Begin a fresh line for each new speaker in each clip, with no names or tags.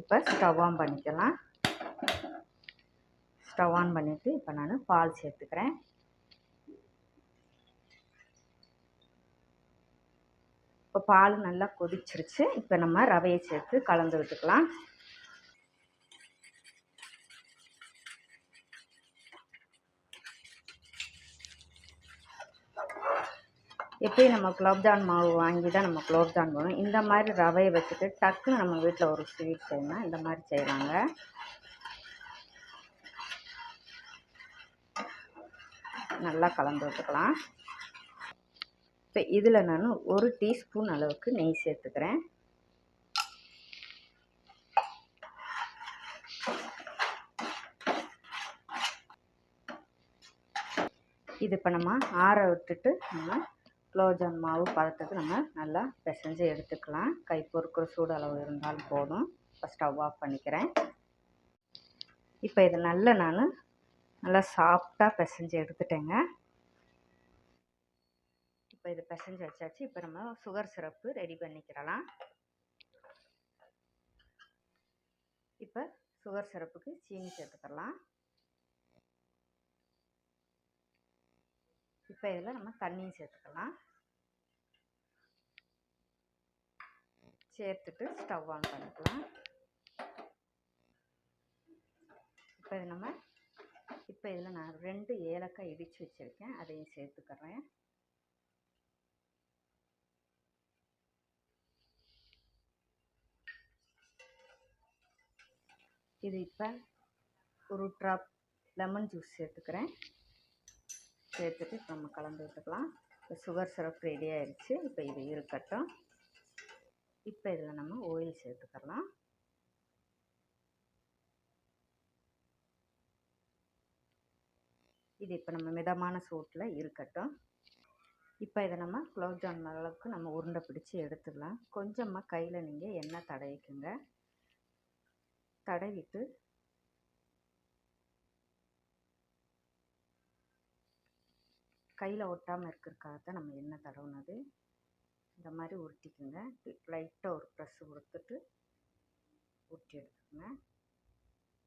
இப்போ stove on பண்ணிக்கலாம். Stove on பண்ணிவிட்டு இப்போ நான் பால் சேர்த்துக்கிறேன். இப்போ பால் நல்லா கொதிச்சிருச்சு. இப்போ நம்ம ரவையை சேர்த்து கலந்து விட்டுக்கலாம். எப்படி நம்ம குலோப்ஜான் மாவு வாங்கி தான் நம்ம குலோப்ஜான் போடணும். இந்த மாதிரி ரவையை வச்சுட்டு டக்குன்னு நம்ம வீட்டில் ஒரு ஸ்வீட் செய்யணும் இந்த மாதிரி செய்வாங்க நல்லா கலந்து விட்டுக்கலாம். இப்போ இதில் நான் ஒரு டீஸ்பூன் அளவுக்கு நெய் சேர்த்துக்கிறேன். இது இப்போ நம்ம ஆற விட்டுட்டு நம்ம குலோப்ஜாம் மாவு பதத்துக்கு நம்ம நல்லா பிசைஞ்சு எடுத்துக்கலாம். கை பொறுக்கிற சூடு அளவு இருந்தாலும் போதும். இப்போ ஸ்டவ் ஆஃப் பண்ணிக்கிறேன். இப்போ இதை நல்லா நான் நல்லா சாஃப்டாக பிசைஞ்சு எடுத்துட்டேங்க. இப்போ இதை பிசைஞ்சு வச்சாச்சு. இப்போ நம்ம சுகர் சிரப்பு ரெடி பண்ணிக்கிறலாம். இப்போ சுகர் சிரப்புக்கு சீனி சேர்த்துக்கலாம். இப்போ இதில் நம்ம தண்ணியும் சேர்த்துக்கலாம். சேர்த்துட்டு ஸ்டவ் ஆன் பண்ணிக்கலாம். இப்போ இது நம்ம இப்போ இதில் நான் ரெண்டு ஏலக்காய் இடித்து வச்சுருக்கேன். அதையும் சேர்த்துக்கிறேன். இது இப்போ ஒரு ட்ராப் லெமன் ஜூஸ் சேர்த்துக்கிறேன். சேர்த்துட்டு இப்போ நம்ம கலந்து விட்டுக்கலாம். இப்போ சுகர் சிரப் ரெடி ஆயிடுச்சு. இப்போ இது இருக்கட்டும் இப்போ இதில் நம்ம ஓயில் சேர்த்துக்கலாம். இது இப்போ நம்ம மிதமான சூட்டில் இருக்கட்டும். இப்போ இதை நம்ம குலோப்ஜாம் அளவுக்கு நம்ம உருண்டை பிடிச்சி எடுத்துடலாம். கொஞ்சமாக கையில் நீங்கள் எண்ணெய் தடவிக்குங்க. தடவிட்டு கையில் ஒட்டாமல் இருக்கிறக்காக தான் நம்ம எண்ணெய் தடவுனது இந்த மாதிரி உருட்டிக்குங்க. லைட்டாக ஒரு ப்ரெஸ் கொடுத்துட்டு உருட்டி எடுத்துக்கோங்க.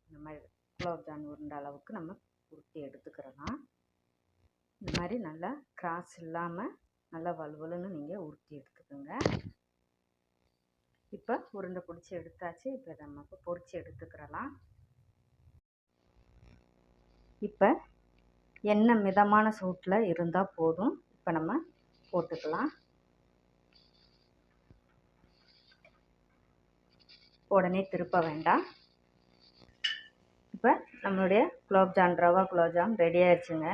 இந்த மாதிரி குலோப்ஜான் உருண்ட அளவுக்கு நம்ம உருட்டி எடுத்துக்கிறலாம். இந்த மாதிரி நல்லா கிராஸ் இல்லாமல் நல்லா வலுவலுன்னு நீங்கள் உருட்டி எடுத்துக்கோங்க. இப்போ உருண்டை பிடிச்சி எடுத்தாச்சு. இப்போ நம்ம இப்போ பொரிச்சு எடுத்துக்கிறலாம். இப்போ எண்ணெய் மிதமான சூட்டில் இருந்தால் போதும்? இப்போ நம்ம போட்டுக்கலாம். உடனே திருப்ப வேண்டாம். இப்போ நம்மளுடைய குலோப்ஜாம் ரவா குலோப்ஜாம் ரெடி ஆயிடுச்சுங்க.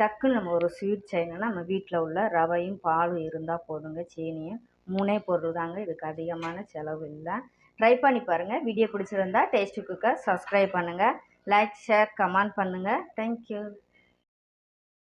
டக்குன்னு நம்ம ஒரு ஸ்வீட் செய்யணும்னா நம்ம வீட்டில் உள்ள ரவையும் பாலும் இருந்தால் போதுங்க சீனியும். மூணே பொருள் தாங்க இதுக்கு அதிகமான செலவு இல்லை. ட்ரை பண்ணி பாருங்கள் வீடியோ பிடிச்சிருந்தா டேஸ்ட்டு குக்கர் சப்ஸ்கிரைப் பண்ணுங்கள் லைக் ஷேர் கமெண்ட் பண்ணுங்கள் தேங்க்யூ